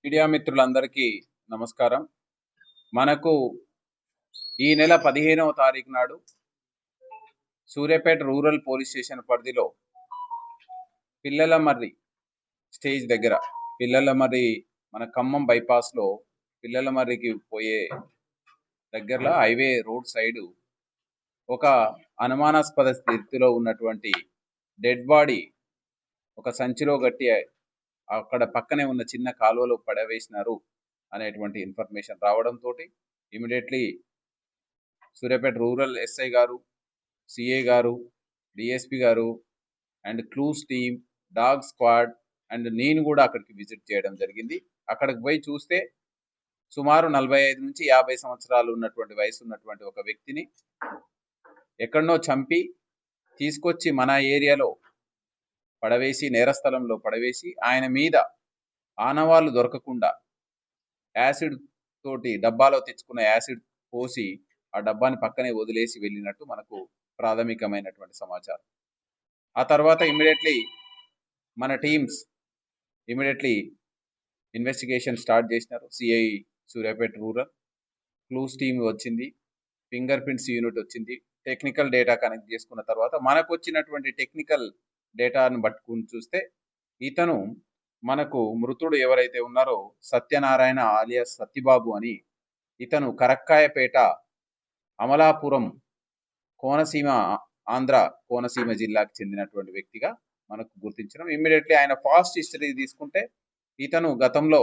Media మిత్రులందరికీ నమస్కారం. మనకు ఈ నెల పదిహేనవ తారీఖు నాడు సూర్యాపేట రూరల్ పోలీస్ స్టేషన్ పరిధిలో పిల్లల మర్రి స్టేజ్ దగ్గర పిల్లల మరి మన ఖమ్మం బైపాస్లో పిల్లల మర్రికి పోయే దగ్గరలో హైవే రోడ్ సైడు ఒక అనుమానాస్పద స్థితిలో ఉన్నటువంటి డెడ్ బాడీ ఒక సంచిలో గట్టి అక్కడ పక్కనే ఉన్న చిన్న కాలువలో పడవేసినారు అనేటువంటి ఇన్ఫర్మేషన్ రావడంతో ఇమీడియట్లీ సూర్యాపేట రూరల్ ఎస్ఐ గారు సిఏ గారు డిఎస్పి గారు and clues team dog squad and నేను కూడా అక్కడికి విజిట్ చేయడం జరిగింది. అక్కడికి పోయి చూస్తే సుమారు నలభై ఐదు నుంచి యాభై సంవత్సరాలు ఉన్నటువంటి వయసు ఉన్నటువంటి ఒక వ్యక్తిని ఎక్కడనో చంపి తీసుకొచ్చి మన ఏరియాలో పడవేసి నేరస్థలంలో పడవేసి ఆయన మీద ఆనవాళ్ళు దొరకకుండా యాసిడ్ తోటి డబ్బాలో తెచ్చుకున్న యాసిడ్ పోసి ఆ డబ్బాని పక్కనే వదిలేసి వెళ్ళినట్టు మనకు ప్రాథమికమైనటువంటి సమాచారం. ఆ తర్వాత ఇమ్మీడియట్లీ మన టీమ్స్ ఇమీడియట్లీ ఇన్వెస్టిగేషన్ స్టార్ట్ చేసినారు. CI Suryapet rural clues team వచ్చింది. ఫింగర్ ప్రింట్స్ యూనిట్ వచ్చింది. టెక్నికల్ డేటా కనెక్ట్ చేసుకున్న తర్వాత మనకు వచ్చినటువంటి టెక్నికల్ డేటాను పట్టుకుని చూస్తే ఇతను మనకు మృతుడు ఎవరైతే ఉన్నారో సత్యనారాయణ ఆలియాస్ సత్యబాబు అని ఇతను కరక్కాయపేట అమలాపురం కోనసీమ ఆంధ్ర కోనసీమ జిల్లాకు చెందినటువంటి వ్యక్తిగా మనకు గుర్తించడం. ఇమ్మీడియట్లీ ఆయన ఫాస్ట్ హిస్టరీ తీసుకుంటే ఇతను గతంలో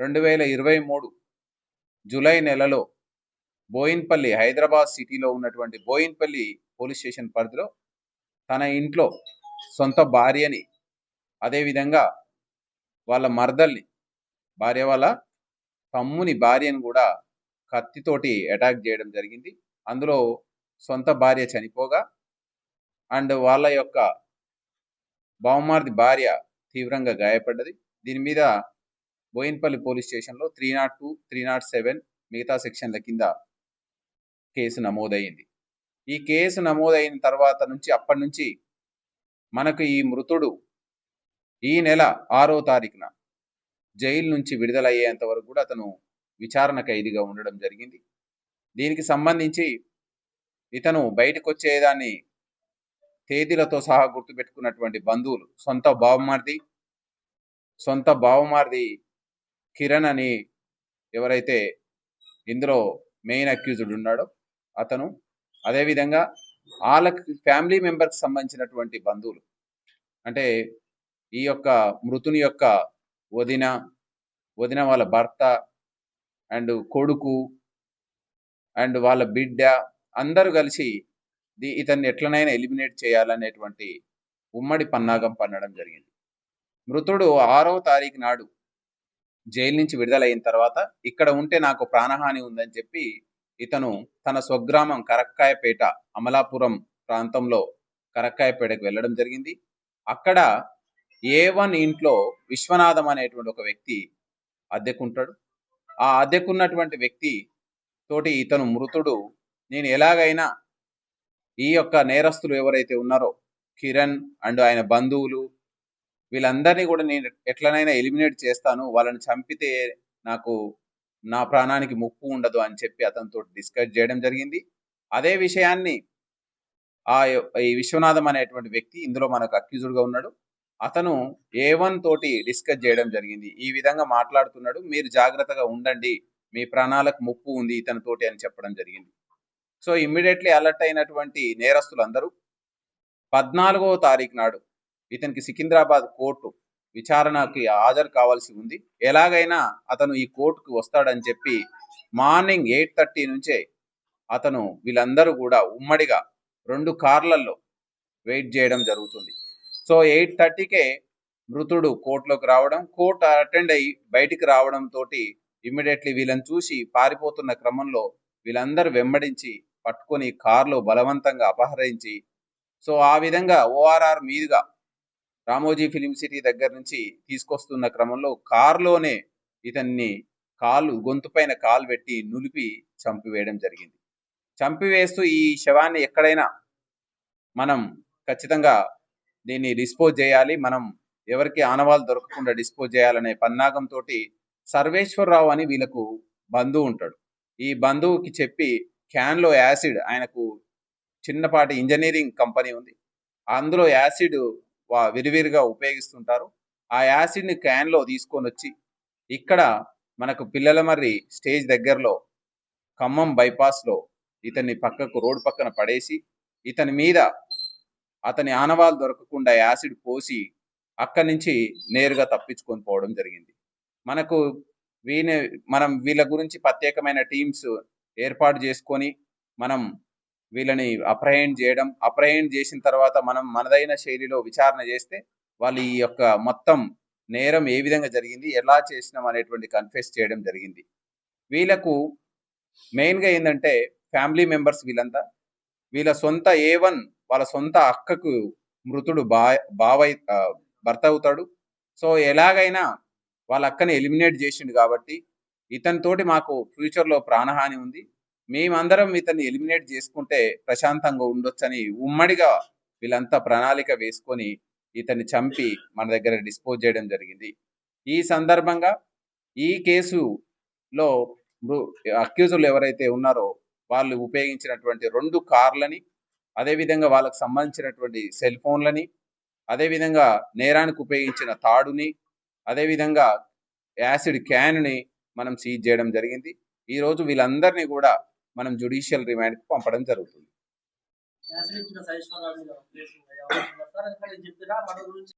రెండు వేల ఇరవై మూడు జూలై నెలలో బోయిన్పల్లి హైదరాబాద్ సిటీలో ఉన్నటువంటి బోయిన్పల్లి పోలీస్ స్టేషన్ పరిధిలో తన ఇంట్లో సొంత భార్యని అదేవిధంగా వాళ్ళ మరదల్ని భార్య వాళ్ళ తమ్ముని భార్యను కూడా కత్తితోటి అటాక్ చేయడం జరిగింది. అందులో సొంత భార్య చనిపోగా అండ్ వాళ్ళ యొక్క బావమార్ది భార్య తీవ్రంగా గాయపడ్డది. దీని మీద బోయిన్పల్లి పోలీస్ స్టేషన్లో three nought two three nought seven మిగతా సెక్షన్ల కింద కేసు నమోదయ్యింది ఈ కేసు నమోదైన తర్వాత నుంచి అప్పటి నుంచి మనకు ఈ మృతుడు ఈ నెల ఆరో తారీఖున జైలు నుంచి విడుదలయ్యేంత వరకు కూడా అతను విచారణ ఖైదీగా ఉండడం జరిగింది. దీనికి సంబంధించి ఇతను బయటకు వచ్చేదాన్ని తేదీలతో సహా గుర్తుపెట్టుకున్నటువంటి బంధువులు. సొంత బావమార్ది సొంత బావమార్ది కిరణ్ అని ఎవరైతే ఇందులో మెయిన్ అక్యూజ్డ్ ఉన్నాడో అతను. అదేవిధంగా వాళ్ళకి ఫ్యామిలీ మెంబర్కి సంబంధించినటువంటి బంధువులు. అంటే ఈ యొక్క మృతుని యొక్క వదిన వదిన వాళ్ళ భర్త అండ్ కొడుకు అండ్ వాళ్ళ బిడ్డ అందరూ కలిసి ఇతన్ని ఎట్లనైనా ఎలిమినేట్ చేయాలనేటువంటి ఉమ్మడి పన్నాగం పన్నడం జరిగింది. మృతుడు ఆరో తారీఖు నాడు జైలు నుంచి విడుదలైన తర్వాత ఇక్కడ ఉంటే నాకు ప్రాణహాని ఉందని చెప్పి ఇతను తన స్వగ్రామం కరక్కాయపేట అమలాపురం ప్రాంతంలో కరక్కాయపేటకు వెళ్ళడం జరిగింది. అక్కడ ఏ వన్ ఇంట్లో విశ్వనాథం అనేటువంటి ఒక వ్యక్తి అద్దెకుంటాడు. ఆ అద్దెకున్నటువంటి వ్యక్తి తోటి ఇతను మృతుడు. నేను ఎలాగైనా ఈ యొక్క నేరస్తులు ఎవరైతే ఉన్నారో కిరణ్ అండ్ ఆయన బంధువులు వీళ్ళందరినీ కూడా నేను ఎట్లనైనా ఎలిమినేట్ చేస్తాను వాళ్ళని చంపితే నాకు నా ప్రాణానికి ముప్పు ఉండదు అని చెప్పి అతనితో డిస్కస్ చేయడం జరిగింది. అదే విషయాన్ని ఆ ఈ విశ్వనాథం అనేటువంటి వ్యక్తి ఇందులో మనకు అక్యూజుడ్గా ఉన్నాడు. అతను ఏ వన్ తోటి డిస్కస్ చేయడం జరిగింది. ఈ విధంగా మాట్లాడుతున్నాడు. మీరు జాగ్రత్తగా ఉండండి. మీ ప్రాణాలకు ముప్పు ఉంది ఇతని తోటి అని చెప్పడం జరిగింది. సో ఇమ్మీడియట్లీ అలర్ట్ అయినటువంటి నేరస్తులందరూ పద్నాలుగవ తారీఖు నాడు ఇతనికి సికింద్రాబాద్ కోర్టు విచారణకి హాజరు కావాల్సి ఉంది. ఎలాగైనా అతను ఈ కోర్టుకు వస్తాడని చెప్పి మార్నింగ్ ఎయిట్ థర్టీ నుంచే అతను వీళ్ళందరూ కూడా ఉమ్మడిగా రెండు కార్లల్లో వెయిట్ చేయడం జరుగుతుంది. సో ఎయిట్ థర్టీకే మృతుడు కోర్టులోకి రావడం కోర్టు అటెండ్ అయ్యి బయటికి రావడం తోటి ఇమ్మీడియట్లీ వీళ్ళని చూసి పారిపోతున్న క్రమంలో వీళ్ళందరూ వెంబడించి పట్టుకొని కారులో బలవంతంగా అపహరించి సో ఆ విధంగా ఓఆర్ఆర్ మీదుగా రామోజీ ఫిలిం సిటీ దగ్గర నుంచి తీసుకొస్తున్న క్రమంలో కారులోనే ఇతన్ని కాలు గొంతు పైన కాలు పెట్టి నులిపి చంపివేయడం జరిగింది. చంపివేస్తూ ఈ శవాన్ని ఎక్కడైనా మనం ఖచ్చితంగా దీన్ని డిస్పోజ్ చేయాలి. మనం ఎవరికి ఆనవాళ్ళు దొరకకుండా డిస్పోజ్ చేయాలనే పన్నాగంతో సర్వేశ్వరరావు అని వీళ్ళకు బంధువు ఉంటాడు. ఈ బంధువుకి చెప్పి క్యాన్లో యాసిడ్ ఆయనకు చిన్నపాటి ఇంజనీరింగ్ కంపెనీ ఉంది. అందులో యాసిడ్ వా- విరివిరిగా ఉపయోగిస్తుంటారు. ఆ యాసిడ్ని క్యాన్లో తీసుకొని వచ్చి ఇక్కడ మనకు పిల్లల మర్రి స్టేజ్ దగ్గరలో ఖమ్మం బైపాస్లో ఇతన్ని పక్కకు రోడ్డు పక్కన పడేసి ఇతని మీద అతని ఆనవాళ్ళు దొరకకుండా యాసిడ్ పోసి అక్కడి నుంచి నేరుగా తప్పించుకొని పోవడం జరిగింది. మనకు వీని మనం వీళ్ళ గురించి ప్రత్యేకమైన టీమ్స్ ఏర్పాటు చేసుకొని మనం వీళ్ళని అప్రహెండ్ చేయడం అప్రహెండ్ చేసిన తర్వాత మనం మనదైన శైలిలో విచారణ చేస్తే వాళ్ళు ఈ యొక్క మొత్తం నేరం ఏ విధంగా జరిగింది ఎలా చేసినాం అనేటువంటి కన్ఫెస్ చేయడం జరిగింది. వీళ్ళకు మెయిన్గా ఏంటంటే ఫ్యామిలీ మెంబర్స్ వీళ్ళంతా వీళ్ళ సొంత ఏ వన్ వాళ్ళ సొంత అక్కకు మృతుడు బా బావై భర్త అవుతాడు. సో ఎలాగైనా వాళ్ళ అక్కని ఎలిమినేట్ చేసిండు కాబట్టి ఇతనితోటి మాకు ఫ్యూచర్లో ప్రాణహాని ఉంది. మేమందరం ఇతన్ని ఎలిమినేట్ చేసుకుంటే ప్రశాంతంగా ఉండొచ్చని ఉమ్మడిగా వీళ్ళంతా ప్రణాళిక వేసుకొని ఇతన్ని చంపి మన దగ్గర డిస్పోజ్ చేయడం జరిగింది. ఈ సందర్భంగా ఈ కేసులో అక్యూజులు ఎవరైతే ఉన్నారో వాళ్ళు ఉపయోగించినటువంటి రెండు కార్లని అదేవిధంగా వాళ్ళకు సంబంధించినటువంటి సెల్ ఫోన్లని అదేవిధంగా నేరానికి ఉపయోగించిన తాడుని అదేవిధంగా యాసిడ్ క్యాన్ని మనం సీజ్ చేయడం జరిగింది. ఈ రోజు వీళ్ళందరినీ కూడా మనం జుడిషియల్ రిమాండ్కి పంపడం జరుగుతుంది. చెప్పినా మన గురించి